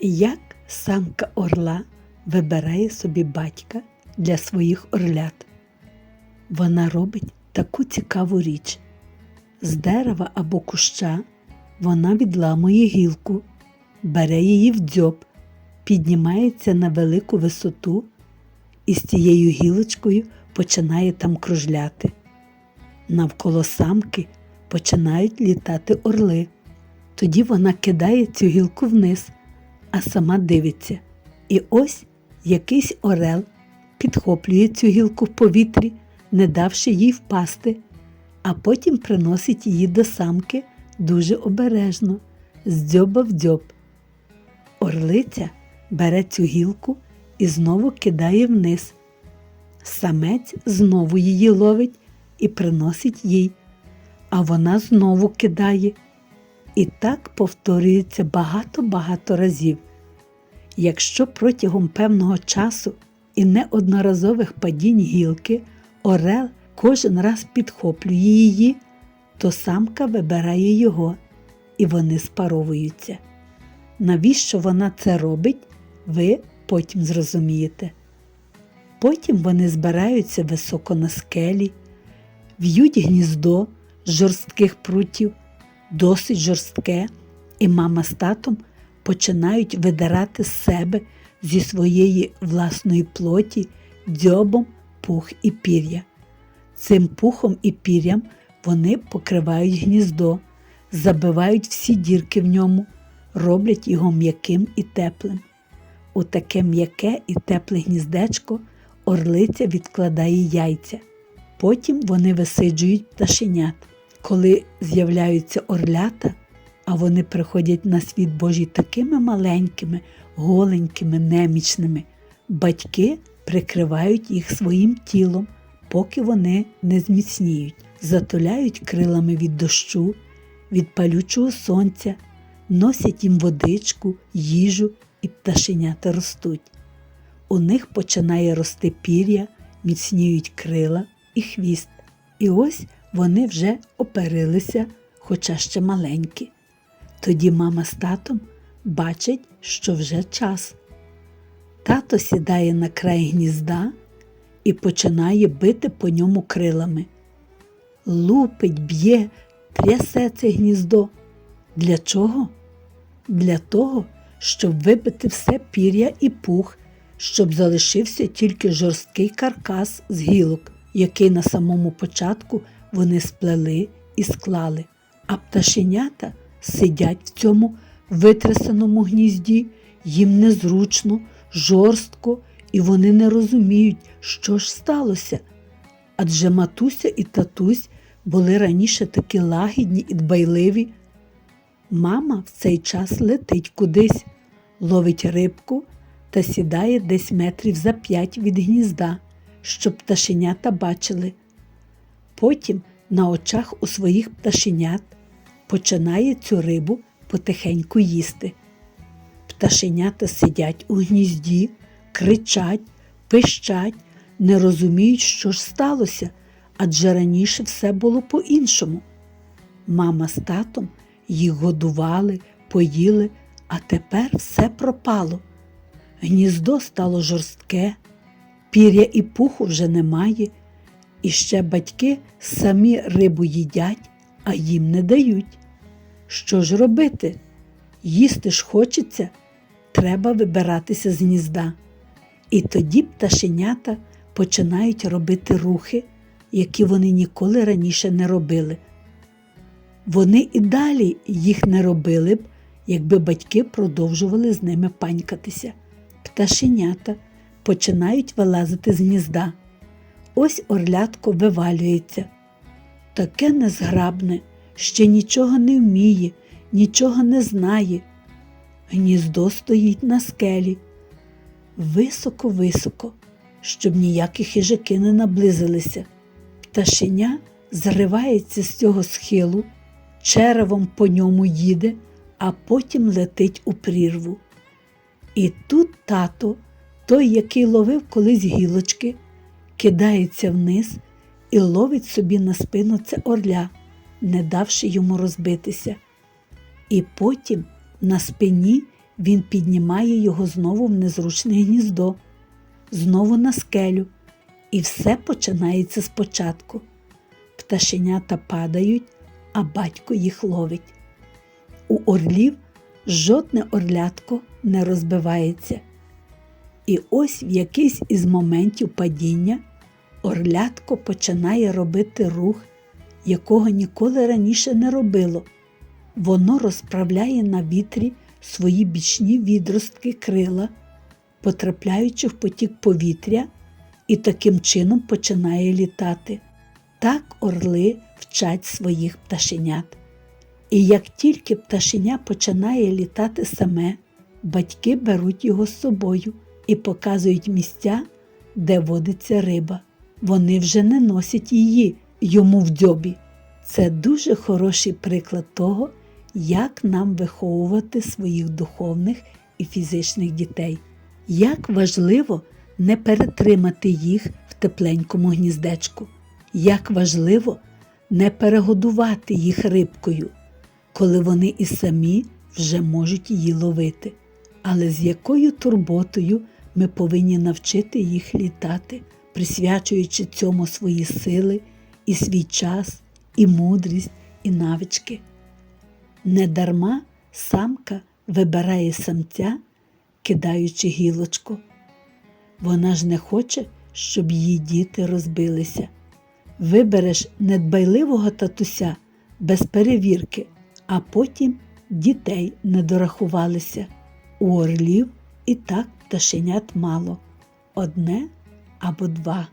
Як самка орла вибирає собі батька для своїх орлят? Вона робить таку цікаву річ. З дерева або куща вона відламує гілку, бере її в дзьоб, піднімається на велику висоту і з цією гілочкою починає там кружляти. Навколо самки починають літати орли. Тоді вона кидає цю гілку вниз, а сама дивиться. І ось якийсь орел підхоплює цю гілку в повітрі, не давши їй впасти, а потім приносить її до самки дуже обережно, з дзьоба в дзьоб. Орлиця бере цю гілку і знову кидає вниз. Самець знову її ловить і приносить їй, а вона знову кидає. І так повторюється багато-багато разів. Якщо протягом певного часу і неодноразових падінь гілки орел кожен раз підхоплює її, то самка вибирає його, і вони спаровуються. Навіщо вона це робить, ви потім зрозумієте. Потім вони збираються високо на скелі, в'ють гніздо з жорстких прутів, досить жорстке, і мама з татом починають видирати з себе зі своєї власної плоті дзьобом пух і пір'я. Цим пухом і пір'ям вони покривають гніздо, забивають всі дірки в ньому, роблять його м'яким і теплим. У таке м'яке і тепле гніздечко орлиця відкладає яйця. Потім вони висиджують пташенят. Коли з'являються орлята, а вони приходять на світ Божий такими маленькими, голенькими, немічними, батьки прикривають їх своїм тілом, поки вони не зміцніють, затуляють крилами від дощу, від палючого сонця, носять їм водичку, їжу і пташенята ростуть. У них починає рости пір'я, міцніють крила і хвіст. І ось вони вже оперилися, хоча ще маленькі. Тоді мама з татом бачать, що вже час. Тато сідає на край гнізда і починає бити по ньому крилами. Лупить, б'є, трясе це гніздо. Для чого? Для того, щоб вибити все пір'я і пух, щоб залишився тільки жорсткий каркас з гілок, який на самому початку вони сплели і склали, а пташенята сидять в цьому витрясаному гнізді, їм незручно, жорстко, і вони не розуміють, що ж сталося. Адже матуся і татусь були раніше такі лагідні і дбайливі. Мама в цей час летить кудись, ловить рибку та сідає десь метрів за п'ять від гнізда, щоб пташенята бачили. Потім на очах у своїх пташенят починає цю рибу потихеньку їсти. Пташенята сидять у гнізді, кричать, пищать, не розуміють, що ж сталося, адже раніше все було по-іншому. Мама з татом їх годували, поїли, а тепер все пропало. Гніздо стало жорстке, пір'я і пуху вже немає, і ще батьки самі рибу їдять, а їм не дають. Що ж робити? Їсти ж хочеться, треба вибиратися з гнізда. І тоді пташенята починають робити рухи, які вони ніколи раніше не робили. Вони і далі їх не робили б, якби батьки продовжували з ними панькатися. Пташенята починають вилазити з гнізда. Ось орлятко вивалюється. Таке незграбне, ще нічого не вміє, нічого не знає. Гніздо стоїть на скелі. Високо-високо, щоб ніякі хижаки не наблизилися. Пташеня зривається з цього схилу, черевом по ньому їде, а потім летить у прірву. І тут тато, той, який ловив колись гілочки, кидається вниз і ловить собі на спину це орля, не давши йому розбитися. І потім на спині він піднімає його знову в незручне гніздо, знову на скелю, і все починається спочатку. Пташенята падають, а батько їх ловить. У орлів жодне орлятко не розбивається. І ось в якийсь із моментів падіння орлятко починає робити рух, якого ніколи раніше не робило. Воно розправляє на вітрі свої бічні відростки крила, потрапляючи в потік повітря, і таким чином починає літати. Так орли вчать своїх пташенят. І як тільки пташеня починає літати саме, батьки беруть його з собою і показують місця, де водиться риба. Вони вже не носять її йому в дзьобі. Це дуже хороший приклад того, як нам виховувати своїх духовних і фізичних дітей. Як важливо не перетримати їх в тепленькому гніздечку, як важливо не перегодувати їх рибкою, коли вони і самі вже можуть її ловити. Але з якою турботою ми повинні навчити їх літати, присвячуючи цьому свої сили і свій час, і мудрість, і навички. Недарма самка вибирає самця, кидаючи гілочку. Вона ж не хоче, щоб її діти розбилися. Вибереш недбайливого татуся без перевірки, а потім дітей не дорахувалися. У орлів і так пташенят мало одне або два.